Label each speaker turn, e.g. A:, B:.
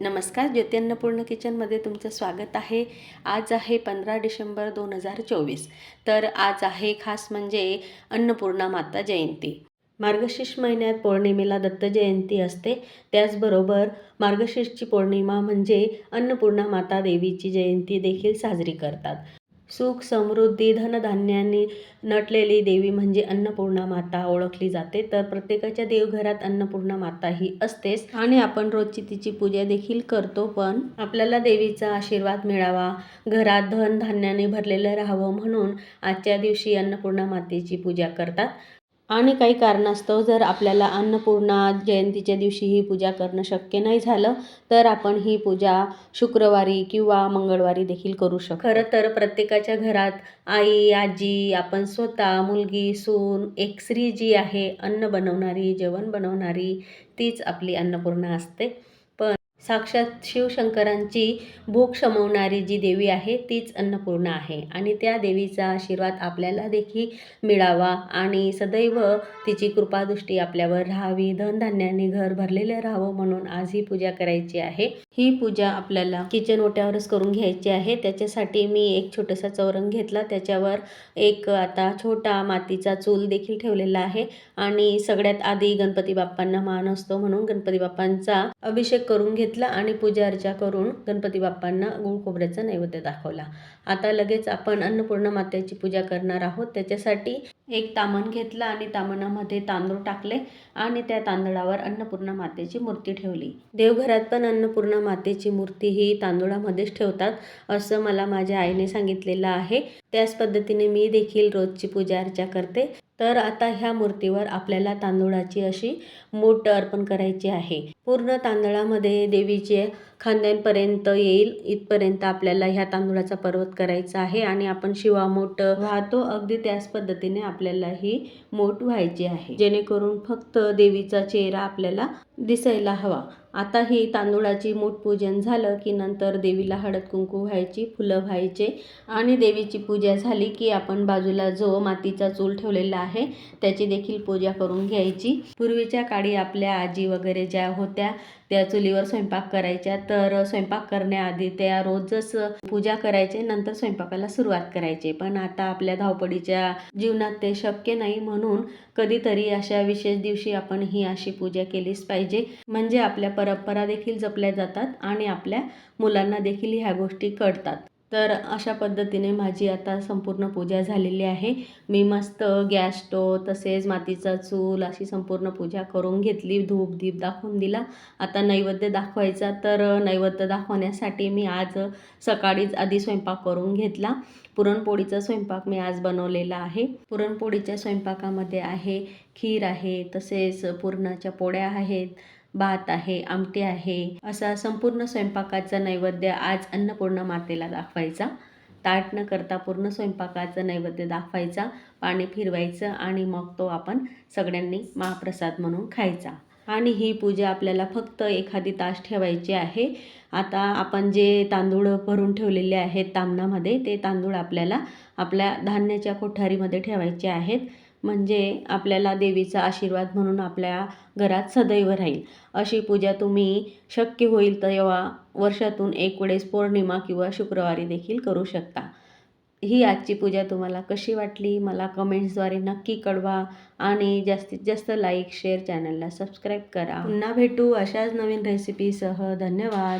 A: नमस्कार ज्योत्यन्नपूर्ण किचनमध्ये तुमचं स्वागत आहे. आज आहे पंधरा डिसेंबर दोन हजार चोवीस. तर आज आहे खास म्हणजे अन्नपूर्णा माता जयंती. मार्गशीर्ष महिन्यात पौर्णिमेला दत्त जयंती असते. त्याचबरोबर मार्गशीर्षची पौर्णिमा म्हणजे अन्नपूर्णा माता देवीची जयंती देखील साजरी करतात. सुख समृद्धी धनधान्याने नटलेली देवी म्हणजे अन्नपूर्णा माता ओळखली जाते. तर प्रत्येकाच्या देवघरात अन्नपूर्णा माता ही असतेच. आणि आपण रोजची तिची पूजा देखील करतो पण आपल्याला देवीचा आशीर्वाद मिळावा. घरात धन धान्याने भरलेलं राहावं म्हणून आजच्या दिवशी अन्नपूर्णा मातेची पूजा करतात. आणि काही कारणास्तव जर आपल्याला अन्नपूर्णा जयंतीच्या दिवशी ही पूजा करणं शक्य नाही झालं तर आपण ही पूजा शुक्रवारी किंवा मंगळवारी देखील करू शकतो. खरं तर प्रत्येकाच्या घरात आई आजी आपण स्वतः मुलगी सून एक स्त्री जी आहे अन्न बनवणारी जेवण बनवणारी तीच आपली अन्नपूर्णा असते. साक्षात शिवशंकरांची भूक शमवणारी जी देवी आहे तीच अन्नपूर्णा आहे. आणि त्या देवीचा आशीर्वाद आपल्याला देखील मिळावा आणि सदैव तिची कृपादृष्टी आपल्यावर राहावी. धनधान्याने घर भरलेलं राहावं म्हणून आज ही पूजा करायची आहे. ही पूजा आपल्याला किचन ओट्यावरच करून घ्यायची आहे. त्याच्यासाठी मी एक छोटासा चौरंग घेतला. त्याच्यावर एक आता छोटा मातीचा चूल देखील ठेवलेला आहे. आणि सगळ्यात आधी गणपती बाप्पांना मान असतो म्हणून गणपती बाप्पांचा अभिषेक करून घेतला आणि पूजा अर्चा करून गणपती बाप्पांना गुळ खोबऱ्याचा नैवेद्य दाखवला. आता लगेच आपण अन्नपूर्णा मातेची पूजा करणार आहोत. त्याच्यासाठी एक तामण घेतलं आणि तामणामध्ये तांदूळ टाकले आणि त्या तांदळावर अन्नपूर्णा मातेची मूर्ती ठेवली. देवघरात पण अन्नपूर्णा मातेची मूर्ती ही तांदुळामध्येच ठेवतात असं मला माझ्या आईने सांगितलेलं आहे. त्याच पद्धतीने मी देखील रोजची पूजा अर्चा करते. तर आता ह्या मूर्तीवर आपल्याला तांदूळाची अशी मूठ अर्पण करायची आहे. पूर्ण तांदळामध्ये देवीचे खांद्यांपर्यंत येईल इथपर्यंत आपल्याला ह्या तांदूळाचा पर्वत करायचा आहे आणि आपण शिवा मूठ वाहतो. अगदी त्याच पद्धतीने आपल्याला ही मूठ व्हायची आहे. जेणेकरून फक्त देवीचा चेहरा आपल्याला दिसायला हवा. आता ही तांदूळाची मूठ पूजन झालं की नंतर देवीला हळद कुंकू व्हायची फुलं व्हायचे आणि देवीची पूजा झाली की आपण बाजूला जो मातीचा चूल ठेवलेला आहे. त्याची देखील पूजा करून घ्यायची. पूर्वीच्या काळी आपल्या आजी वगैरे ज्या होत्या त्या चुलीवर स्वयंपाक करायच्या. तर स्वयंपाक करण्याआधी त्या रोजच पूजा करायचे नंतर स्वयंपाकाला सुरुवात करायचे. पण आता आपल्या धावपडीच्या जीवनात ते शक्य नाही म्हणून कधीतरी अशा विशेष दिवशी आपण ही अशी पूजा केलीच पाहिजे. म्हणजे आपल्या परंपरा देखील जपल्या जातात आणि आपल्या मुलांना देखील ह्या गोष्टी कळतात. तर अशा पद्धतीने माझी आता संपूर्ण पूजा झालेली आहे. मी मस्त गॅस स्टोव तसेच मातीचा चूल अशी संपूर्ण पूजा करून घेतली. धूप दीप दाखवून दिला. आता नैवेद्य दाखवायचा तर नैवेद्य दाखवण्यासाठी मी आज सकाळीच आधी स्वयंपाक करून घेतला. पुरणपोळीचा स्वयंपाक मी आज बनवलेला आहे. पुरणपोळीच्या स्वयंपाकामध्ये आहे खीर आहे तसेच पुरणाच्या पोळ्या आहेत भात आहे आमटी आहे असा संपूर्ण स्वयंपाकाचा नैवेद्य आज अन्नपूर्ण मातेला दाखवायचा. ताट न करता पूर्ण स्वयंपाकाचं नैवेद्य दाखवायचा पाणी फिरवायचं आणि मग तो आपण सगळ्यांनी महाप्रसाद म्हणून खायचा. आणि ही पूजा आपल्याला फक्त एखादी तास ठेवायची आहे. आता आपण जे तांदूळ भरून ठेवलेले आहेत तामणामध्ये ते तांदूळ आपल्याला आपल्या धान्याच्या कोठारीमध्ये ठेवायचे आहेत. म्हणजे आपल्याला देवीचा आशीर्वाद म्हणून आपल्या घरात सदैव राहील. अशी पूजा तुम्ही शक्य होईल तेव्हा वर्षातून एक वेळेस पौर्णिमा किंवा शुक्रवारी देखील करू शकता. ही आजची पूजा तुम्हाला कशी वाटली? मला कमेंट्सद्वारे नक्की कळवा आणि जास्तीत जास्त लाईक शेअर चॅनलला सबस्क्राईब करा. पुन्हा भेटू अशाच नवीन रेसिपीसह धन्यवाद.